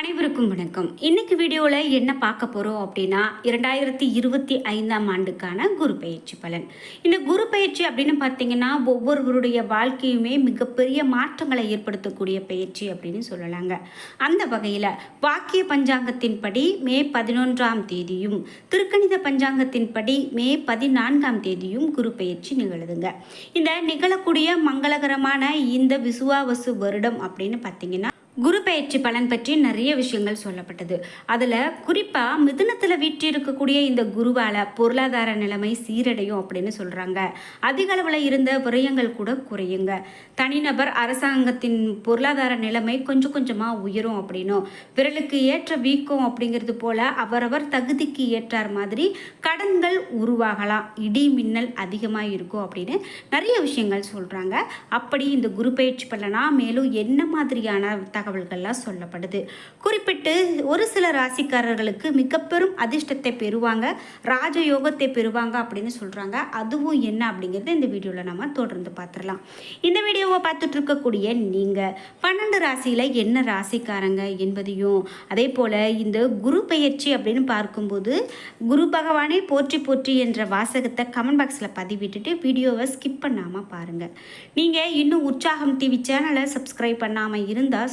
அனைவருக்கும் வணக்கம். இன்னைக்கு வீடியோவில் என்ன பார்க்க போகிறோம் அப்படின்னா இரண்டாயிரத்தி இருபத்தி ஐந்தாம் ஆண்டுக்கான குரு பயிற்சி பலன். இந்த குரு பயிற்சி அப்படின்னு பார்த்தீங்கன்னா ஒவ்வொருவருடைய வாழ்க்கையுமே மிகப்பெரிய மாற்றங்களை ஏற்படுத்தக்கூடிய பயிற்சி அப்படின்னு சொல்லலாங்க. அந்த வகையில் வாக்கிய பஞ்சாங்கத்தின்படி மே பதினொன்றாம் தேதியும் திருக்கணித பஞ்சாங்கத்தின்படி மே பதினான்காம் தேதியும் குரு பயிற்சி நிகழுதுங்க. இந்த நிகழக்கூடிய மங்களகரமான இந்த விசுவாவசு வருடம் அப்படின்னு பார்த்தீங்கன்னா குரு பயிற்சி பலன் பற்றி நிறைய விஷயங்கள் சொல்லப்பட்டது. அதில் குறிப்பாக மிதுனத்தில் வீற்றிருக்கக்கூடிய இந்த குருவால் பொருளாதார நிலைமை சீரடையும் அப்படின்னு சொல்கிறாங்க அதிக அளவில் இருந்த விரயங்கள் கூட குறையுங்க. தனிநபர் அரசாங்கத்தின் பொருளாதார நிலைமை கொஞ்சம் கொஞ்சமாக உயரும் அப்படின்னும். விரலுக்கு ஏற்ற வீக்கம் அப்படிங்கிறது போல் அவரவர் தகுதிக்கு ஏற்றார் மாதிரி கடன்கள் உருவாகலாம். இடி மின்னல் அதிகமாக இருக்கும் அப்படின்னு நிறைய விஷயங்கள் சொல்கிறாங்க அப்படி இந்த குரு பயிற்சி பலனா மேலும் என்ன மாதிரியான தகவல்கள்லாம் சொல்லப்படுது. குறிப்பிட்டு ஒரு சில ராசிக்காரர்களுக்கு மிக பெரும் அதிர்ஷ்டத்தை பெறுவாங்க ராஜயோகத்தை பெறுவாங்க அப்படின்னு சொல்கிறாங்க அதுவும் என்ன அப்படிங்கிறத இந்த வீடியோவில் நம்ம தொடர்ந்து பார்த்துடலாம். இந்த வீடியோவை பார்த்துட்டு இருக்கக்கூடிய நீங்கள் பன்னெண்டு ராசியில் என்ன ராசிக்காரங்க என்பதையும் அதே போல் இந்த குரு பெயர்ச்சி அப்படின்னு பார்க்கும்போது குரு பகவானை போற்றி போற்றி என்ற வாசகத்தை கமெண்ட் பாக்ஸில் பதிவிட்டுட்டு வீடியோவை ஸ்கிப் பண்ணாமல் பாருங்கள் நீங்கள் இன்னும் உற்சாகம் டிவி சேனலை சப்ஸ்கிரைப் பண்ணாமல் இருந்தால்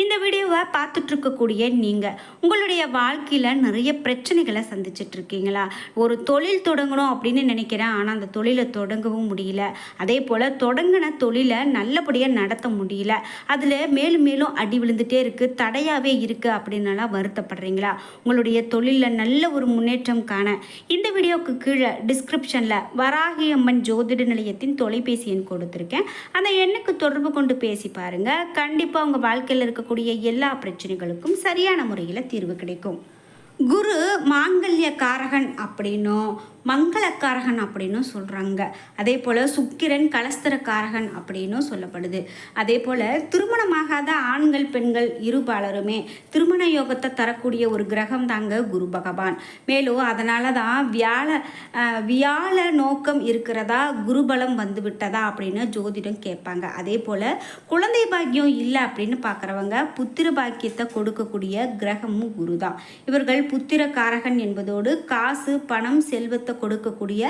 இந்த வீடியோவை பார்த்துட்ருக்கக்கூடிய நீங்கள் உங்களுடைய வாழ்க்கையில் நிறைய பிரச்சனைகளை சந்திச்சிட்ருக்கீங்களா? ஒரு தொழில் தொடங்கணும் அப்படின்னு நினைக்கிறேன் ஆனால் அந்த தொழிலை தொடங்கவும் முடியல. அதே போல் தொடங்கின தொழிலை நல்லபடியாக நடத்த முடியல. அதில் மேலும் மேலும் அடி விழுந்துட்டே இருக்குது தடையாகவே இருக்குது அப்படின்னலாம் வருத்தப்படுறீங்களா? உங்களுடைய தொழிலில் நல்ல ஒரு முன்னேற்றம் காண இந்த வீடியோவுக்கு கீழே டிஸ்கிரிப்ஷனில் வராகி அம்மன் ஜோதிட நிலையத்தின் தொலைபேசி எண் கொடுத்துருக்கேன். அந்த எண்ணுக்கு தொடர்பு கொண்டு பேசி பாருங்கள் கண்டிப்பாக உங்கள் வாழ்க்கையில் இருக்கக்கூடிய எல்லா பிரச்சனைகளுக்கும் சரியான முறையில் தீர்வு கிடைக்கும். குரு மாங்கல்ய காரகன் அப்படின்னும் மங்களக்காரகன் அப்படின்னும் சொல்கிறாங்க அதே போல் சுக்கிரன் கலஸ்தரக்காரகன் அப்படின்னு அப்படின்னும் சொல்லப்படுது. அதே போல் திருமணமாகாத ஆண்கள் பெண்கள் இருபாலருமே திருமண யோகத்தை தரக்கூடிய ஒரு கிரகம் தாங்க குரு பகவான். மேலும் அதனால தான் வியாழ வியாழ நோக்கம் இருக்கிறதா குருபலம் வந்து விட்டதா அப்படின்னு ஜோதிடம் கேட்பாங்க. அதே போல் குழந்தை பாக்கியம் இல்லை அப்படின்னு பார்க்குறவங்க புத்திர பாக்கியத்தை கொடுக்கக்கூடிய கிரகமும் குரு தான் இவர்கள் புத்திர காரகன் என்பதோடு காசு பணம் செல்வத்தை கொடுக்கக்கூடிய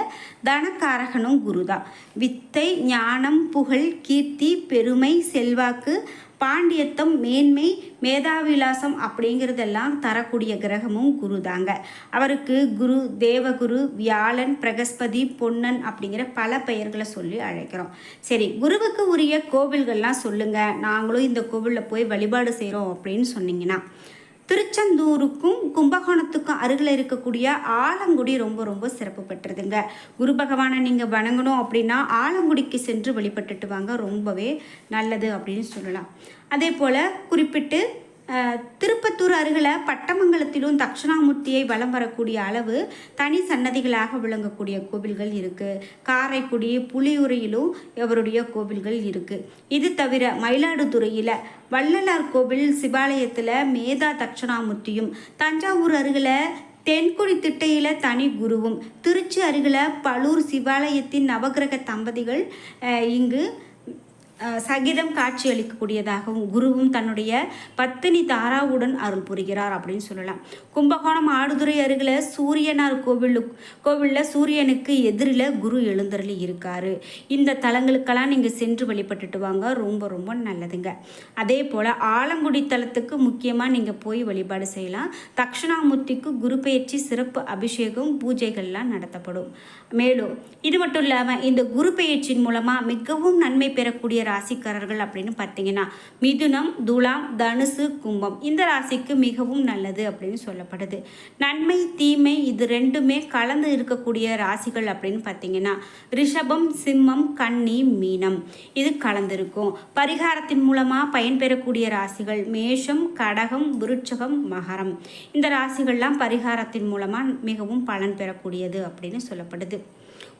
தனக்காரகனும் குரு தான் வித்தை ஞானம் புகழ் கீர்த்தி பெருமை செல்வாக்கு பாண்டியத்தம் மேன்மை மேதாவிலாசம் அப்படிங்கிறதெல்லாம் தரக்கூடிய கிரகமும் குரு தாங்க அவருக்கு குரு தேவகுரு வியாழன் பிரகஸ்பதி பொன்னன் அப்படிங்கிற பல பெயர்களை சொல்லி அழைக்கிறோம். சரி குருவுக்கு உரிய கோவில்கள்லாம் சொல்லுங்கள் நாங்களும் இந்த கோவிலில் போய் வழிபாடு செய்கிறோம் அப்படின்னு சொன்னீங்கன்னா திருச்செந்தூருக்கும் கும்பகோணத்துக்கும் அருகில் இருக்கக்கூடிய ஆலங்குடி ரொம்ப ரொம்ப சிறப்பு பெற்றதுங்க. குரு பகவானை நீங்கள் வணங்கணும் அப்படின்னா ஆலங்குடிக்கு சென்று வழிபட்டுட்டு வாங்க. ரொம்பவே நல்லது அப்படின்னு சொல்லலாம். அதே போல் குறிப்பிட்டு திருப்பத்தூர் அருகில் பட்டமங்கலத்திலும் தட்சிணாமூர்த்தியை வலம் வரக்கூடிய அளவு தனி சன்னதிகளாக விளங்கக்கூடிய கோவில்கள் இருக்குது காரைக்குடி புலியூரையிலும் இவருடைய கோவில்கள் இருக்குது இது தவிர மயிலாடுதுறையில் வள்ளலார் கோவில் சிவாலயத்தில் மேதா தட்சிணாமூர்த்தியும் தஞ்சாவூர் அருகில் தென்குடி திட்டையில் தனி குருவும் திருச்சி அருகில் பலூர் சிவாலயத்தின் நவகிரக தம்பதிகள் இங்கு சகிதம் காட்சியளிக்கக்கூடியதாகவும் குருவும் தன்னுடைய பத்தினி தாராவுடன் அருள் புரிகிறார் அப்படின்னு சொல்லலாம். கும்பகோணம் ஆடுதுறை அருகில் சூரியனார் கோவில் கோவிலில் சூரியனுக்கு எதிரில் குரு எழுந்தருளி இருக்காரு. இந்த தலங்களுக்கெல்லாம் நீங்கள் சென்று வழிபட்டுட்டு வாங்க. ரொம்ப ரொம்ப நல்லதுங்க. அதே போல் ஆலங்குடி தலத்துக்கு முக்கியமாக நீங்கள் போய் வழிபாடு செய்யலாம். தக்ஷணாமூர்த்திக்கு குரு பயிற்சி சிறப்பு அபிஷேகம் பூஜைகள்லாம் நடத்தப்படும். மேலும் இது மட்டும் இல்லாமல் இந்த குரு பயிற்சியின் மூலமாக மிகவும் நன்மை பெறக்கூடிய ராசிக்காரர்கள் அப்படின்னு பார்த்தீங்கன்னா மிதுனம் துலாம் தனுசு கும்பம் இந்த ராசிக்கு மிகவும் நல்லது அப்படின்னு சொல்லப்படுது. நன்மை தீமை இது ரெண்டுமே கலந்து இருக்கக்கூடிய ராசிகள் அப்படின்னு பார்த்தீங்கன்னா ரிஷபம் சிம்மம் கன்னி மீனம் இது கலந்திருக்கும். பரிகாரத்தின் மூலமாக பயன்பெறக்கூடிய ராசிகள் மேஷம் கடகம் விருட்சகம் மகரம். இந்த ராசிகள்லாம் பரிகாரத்தின் மூலமாக மிகவும் பலன் பெறக்கூடியது அப்படின்னு சொல்லப்படுது.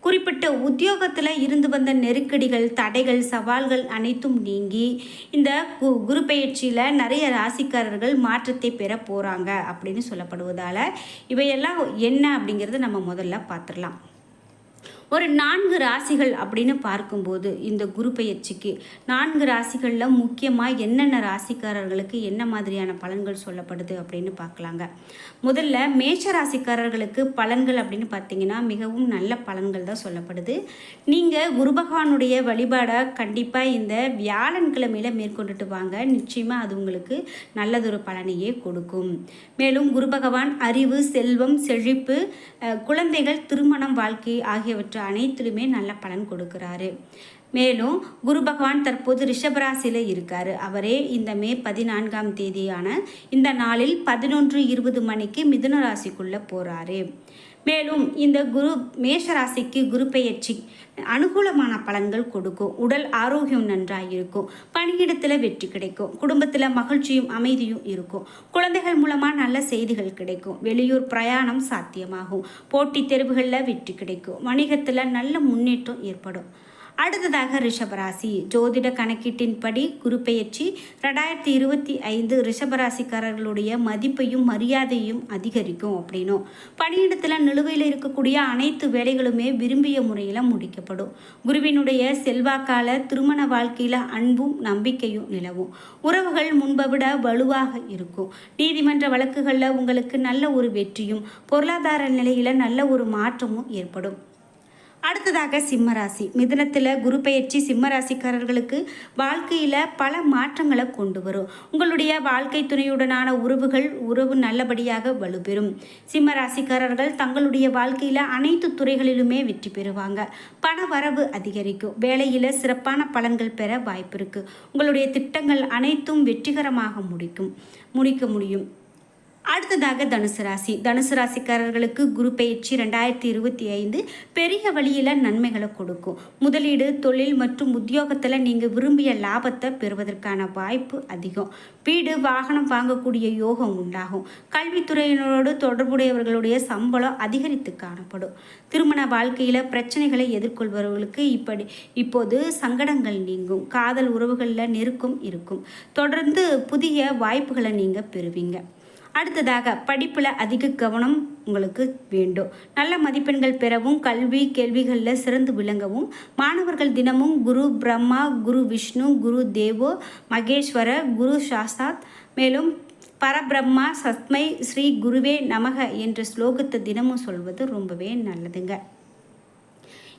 குறிப்பிட்ட உத்தியோகத்தில் இருந்து வந்த நெருக்கடிகள் தடைகள் சவால்கள் அனைத்தும் நீங்கி இந்த கு குரு பயிற்சியில் நிறைய ராசிக்காரர்கள் மாற்றத்தை பெற போகிறாங்க அப்படின்னு சொல்லப்படுவதால் இவையெல்லாம் என்ன அப்படிங்கிறத நம்ம முதல்ல பார்த்துடலாம். ஒரு நான்கு ராசிகள் அப்படின்னு பார்க்கும்போது இந்த குரு பயிற்சிக்கு நான்கு ராசிகளில் முக்கியமாக என்னென்ன ராசிக்காரர்களுக்கு என்ன மாதிரியான பலன்கள் சொல்லப்படுது அப்படின்னு பார்க்கலாங்க. முதல்ல மேஷ ராசிக்காரர்களுக்கு பலன்கள் அப்படின்னு பார்த்தீங்கன்னா மிகவும் நல்ல பலன்கள் தான் சொல்லப்படுது. நீங்கள் குரு பகவானுடைய வழிபாடை கண்டிப்பாக இந்த வியாழன்கிழமையில் மேற்கொண்டுட்டு வாங்க. நிச்சயமாக அது உங்களுக்கு நல்லதொரு பலனையே கொடுக்கும். மேலும் குரு பகவான் அறிவு செல்வம் செழிப்பு குழந்தைகள் திருமணம் வாழ்க்கை ஆகியவற்றை அனைத்திலுமே நல்ல பலன் கொடுக்கிறாரு. மேலும் குரு பகவான் தற்போது ரிஷபராசியில் இருக்கார். அவரே இந்த மே பதினான்காம் தேதியான இந்த நாளில் பதினொன்று இருபது மணிக்கு மிதுன ராசிக்குள்ளே போகிறாரு மேலும் இந்த குரு மேஷராசிக்கு குரு பெயர்ச்சி அனுகூலமான பலன்கள் கொடுக்கும். உடல் ஆரோக்கியம் நன்றாக இருக்கும் பணியிடத்தில் வெற்றி கிடைக்கும். குடும்பத்தில் மகிழ்ச்சியும் அமைதியும் இருக்கும். குழந்தைகள் மூலமாக நல்ல செய்திகள் கிடைக்கும். வெளியூர் பிரயாணம் சாத்தியமாகும். போட்டித் தேர்வுகளில் வெற்றி கிடைக்கும். வணிகத்தில் நல்ல முன்னேற்றம் ஏற்படும். அடுத்ததாக ரிஷபராசி. ஜோதிட கணக்கீட்டின்படி குரு பெயர்ச்சி ரெண்டாயிரத்தி இருபத்தி ஐந்து ரிஷபராசிக்காரர்களுடைய மதிப்பையும் மரியாதையும் அதிகரிக்கும் அப்படின்னும். பணியிடத்தில் நிலுவையில் இருக்கக்கூடிய அனைத்து வேலைகளுமே விரும்பிய முறையில் முடிக்கப்படும். குருவினுடைய செல்வாக்கால திருமண வாழ்க்கையில் அன்பும் நம்பிக்கையும் நிலவும். உறவுகள் முன்பை விட வலுவாக இருக்கும். நீதிமன்ற வழக்குகளில் உங்களுக்கு நல்ல ஒரு வெற்றியும் பொருளாதார நிலையில் நல்ல ஒரு மாற்றமும் ஏற்படும். அடுத்ததாக சிம்மராசி. மிதனத்தில் குரு பயிற்சி சிம்மராசிக்காரர்களுக்கு வாழ்க்கையில் பல மாற்றங்களை கொண்டு வரும். உங்களுடைய வாழ்க்கை துணையுடனான உறவுகள் உறவு நல்லபடியாக வலுப்பெறும். சிம்மராசிக்காரர்கள் தங்களுடைய வாழ்க்கையில் அனைத்து துறைகளிலுமே வெற்றி பெறுவாங்க. பண வரவு அதிகரிக்கும். வேலையில் சிறப்பான பலன்கள் பெற வாய்ப்பு இருக்குது உங்களுடைய திட்டங்கள் அனைத்தும் வெற்றிகரமாக முடிக்கும். முடிக்க முடியும். அடுத்ததாக தனுசு ராசி. தனுசு ராசிக்காரர்களுக்கு குரு பயிற்சி ரெண்டாயிரத்தி இருபத்தி ஐந்து பெரிய வழியில் நன்மைகளை கொடுக்கும். முதலீடு தொழில் மற்றும் உத்தியோகத்தில் நீங்கள் விரும்பிய லாபத்தை பெறுவதற்கான வாய்ப்பு அதிகம். வீடு வாகனம் வாங்கக்கூடிய யோகம் உண்டாகும். கல்வித்துறையினரோடு தொடர்புடையவர்களுடைய சம்பளம் அதிகரித்து காணப்படும். திருமண வாழ்க்கையில் பிரச்சனைகளை எதிர்கொள்பவர்களுக்கு இப்படி இப்போது சங்கடங்கள் நீங்கும். காதல் உறவுகளில் நெருக்கம் இருக்கும். தொடர்ந்து புதிய வாய்ப்புகளை நீங்கள் பெறுவீங்க. அடுத்ததாக படிப்பில் அதிக கவனம் உங்களுக்கு வேண்டும். நல்ல மதிப்பெண்கள் பெறவும் கல்வி கேள்விகளில் சிறந்து விளங்கவும் மாணவர்கள் தினமும் குரு பிரம்மா குரு விஷ்ணு குரு தேவோ மகேஸ்வர குரு சாஸ்தாத் மேலும் பரபிரம்மா சத்மை ஸ்ரீ குருவே நமக என்ற ஸ்லோகத்தை தினமும் சொல்வது ரொம்பவே நல்லதுங்க.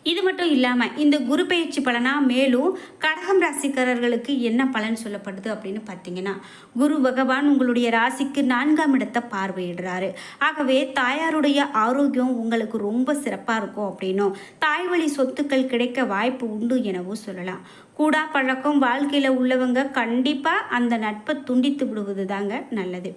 இது மட்டும் இல்லாமல் இந்த குரு பயிற்சி பலனாக மேலும் கடகம் ராசிக்காரர்களுக்கு என்ன பலன் சொல்லப்படுது அப்படின்னு பார்த்தீங்கன்னா குரு பகவான் உங்களுடைய ராசிக்கு நான்காம் இடத்தை பார்வையிடுறாரு. ஆகவே தாயாருடைய ஆரோக்கியம் உங்களுக்கு ரொம்ப சிறப்பாக இருக்கும் அப்படின்னும் தாய் வழி சொத்துக்கள் கிடைக்க வாய்ப்பு உண்டு எனவும் சொல்லலாம். கூடா பழக்கம் வாழ்க்கையில் உள்ளவங்க கண்டிப்பாக அந்த நட்பை துண்டித்து விடுவது தாங்க நல்லது.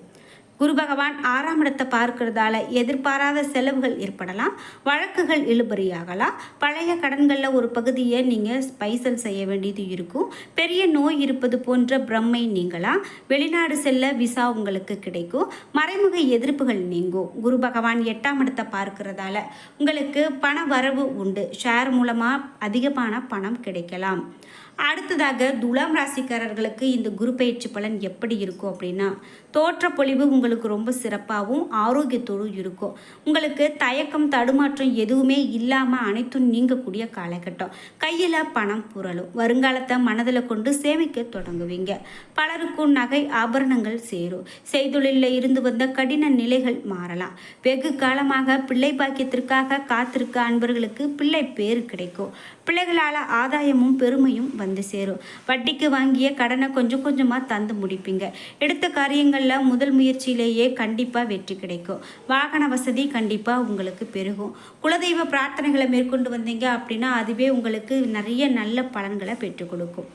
குரு பகவான் ஆறாம் இடத்தை பார்க்கறதால எதிர்பாராத செலவுகள் ஏற்படலாம் வழக்குகள் இழுபறியாகலாம். பழைய கடன்களில் ஒரு பகுதியை நீங்கள் பைசல் செய்ய வேண்டியது இருக்கும். பெரிய நோய் இருப்பது போன்ற பிரம்மை நீங்களாம் வெளிநாடு செல்ல விசா உங்களுக்கு கிடைக்கும். மறைமுக எதிர்ப்புகள் நீங்கும். குரு பகவான் எட்டாம் இடத்தை பார்க்கறதால உங்களுக்கு பண வரவு உண்டு. ஷேர் மூலமாக அதிகமான பணம் கிடைக்கலாம். அடுத்ததாக துலாம் ராசிக்காரர்களுக்கு இந்த குரு பயிற்சி பலன் எப்படி இருக்கும் அப்படின்னா தோற்ற பொழிவு உங்களுக்கு உங்களுக்கு ரொம்ப சிறப்பாகவும் ஆரோக்கியத்தோடும் இருக்கும். உங்களுக்கு தயக்கம் தடுமாற்றம் எதுவுமே இல்லாமல் அனைத்தும் நீங்கக்கூடிய காலகட்டம். கையில் பணம் புரளும். வருங்காலத்தை மனதில் கொண்டு சேமிக்க தொடங்குவீங்க. பலருக்கும் நகை ஆபரணங்கள் சேரும். செய்தொழிலில் இருந்து வந்த கடின நிலைகள் மாறலாம். வெகு காலமாக பிள்ளை பாக்கியத்திற்காக காத்திருக்க அன்பர்களுக்கு பிள்ளை பேர் கிடைக்கும். பிள்ளைகளால் ஆதாயமும் பெருமையும் வந்து சேரும். வட்டிக்கு வாங்கிய கடனை கொஞ்சம் கொஞ்சமாக தந்து முடிப்பீங்க. எடுத்த காரியங்களில் முதல் முயற்சி முயற்சியிலேயே கண்டிப்பாக வெற்றி கிடைக்கும். வாகன வசதி கண்டிப்பாக உங்களுக்கு பெருகும். குலதெய்வ பிரார்த்தனைகளை மேற்கொண்டு வந்தீங்க அப்படின்னா அதுவே உங்களுக்கு நிறைய நல்ல பலன்களை பெற்றுக் கொடுக்கும்.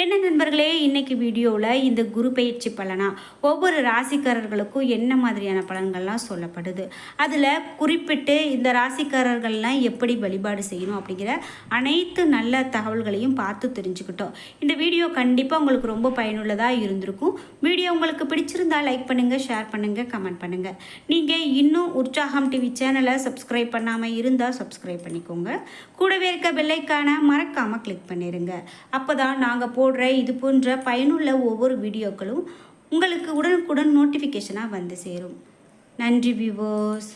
என்ன நண்பர்களே இன்றைக்கி வீடியோவில் இந்த குரு பயிற்சி பலனா? ஒவ்வொரு ராசிக்காரர்களுக்கும் என்ன மாதிரியான பலன்கள்லாம் சொல்லப்படுது? அதில் குறிப்பிட்டு இந்த ராசிக்காரர்கள்லாம் எப்படி வழிபாடு செய்யணும் அப்படிங்கிற அனைத்து நல்ல தகவல்களையும் பார்த்து தெரிஞ்சுக்கிட்டோம். இந்த வீடியோ கண்டிப்பாக உங்களுக்கு ரொம்ப பயனுள்ளதாக இருந்திருக்கும். வீடியோ உங்களுக்கு பிடிச்சிருந்தால் லைக் பண்ணுங்கள் ஷேர் பண்ணுங்கள் கமெண்ட் பண்ணுங்கள் நீங்கள் இன்னும் உற்சாகம் டிவி சேனலை சப்ஸ்கிரைப் பண்ணாமல் இருந்தால் சப்ஸ்கிரைப் பண்ணிக்கோங்க. கூடவே இருக்க பெல்லைக்கான மறக்காமல் கிளிக் பண்ணிடுங்க அப்போ தான் நாங்கள் போடுற இது போன்ற பயனுள்ள ஒவ்வொரு வீடியோக்களும் உங்களுக்கு உடனுக்குடன் நோட்டிஃபிகேஷனாக வந்து சேரும். நன்றி விவோஸ்